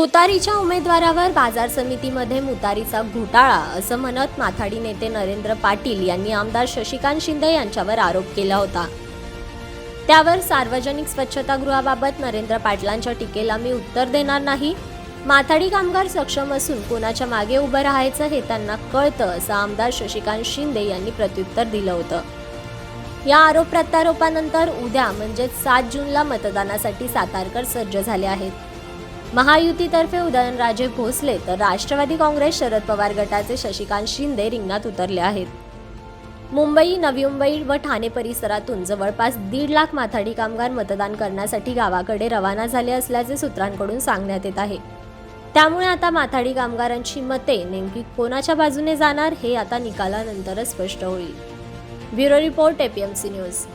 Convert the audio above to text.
तुतारीच्या उमेदवारावर बाजार समितीमध्ये मुतारीचा घोटाळा असं म्हणत माथाडी नेते नरेंद्र पाटील यांनी आमदार शशिकांत शिंदे यांच्यावर आरोप केला होता. त्यावर सार्वजनिक स्वच्छतागृहाबाबत नरेंद्र पाटलांच्या टीकेला मी उत्तर देणार नाही. माथाडी कामगार सक्षम असून कोणाच्या मागे उभं राहायचं हे त्यांना कळतं असं आमदार शशिकांत शिंदे यांनी प्रत्युत्तर दिलं होतं. या आरोप प्रत्यारोपानंतर उद्या म्हणजेच सात जूनला मतदानासाठी सातारकर सज्ज झाले आहेत. महायुतीतर्फे उदयनराजे भोसले तर राष्ट्रवादी काँग्रेस शरद पवार गटाचे शशिकांत शिंदे रिंगणात उतरले आहेत. मुंबई नवी मुंबई व ठाणे परिसरातून जवळपास दीड लाख माथाडी कामगार मतदान करण्यासाठी गावाकडे रवाना झाले असल्याचे सूत्रांकडून सांगण्यात येत आहे. त्यामुळे आता माथाडी कामगारांची मते नेमकी कोणाच्या बाजूने जाणार हे आता निकालानंतरच स्पष्ट होईल. Bureau report APMC news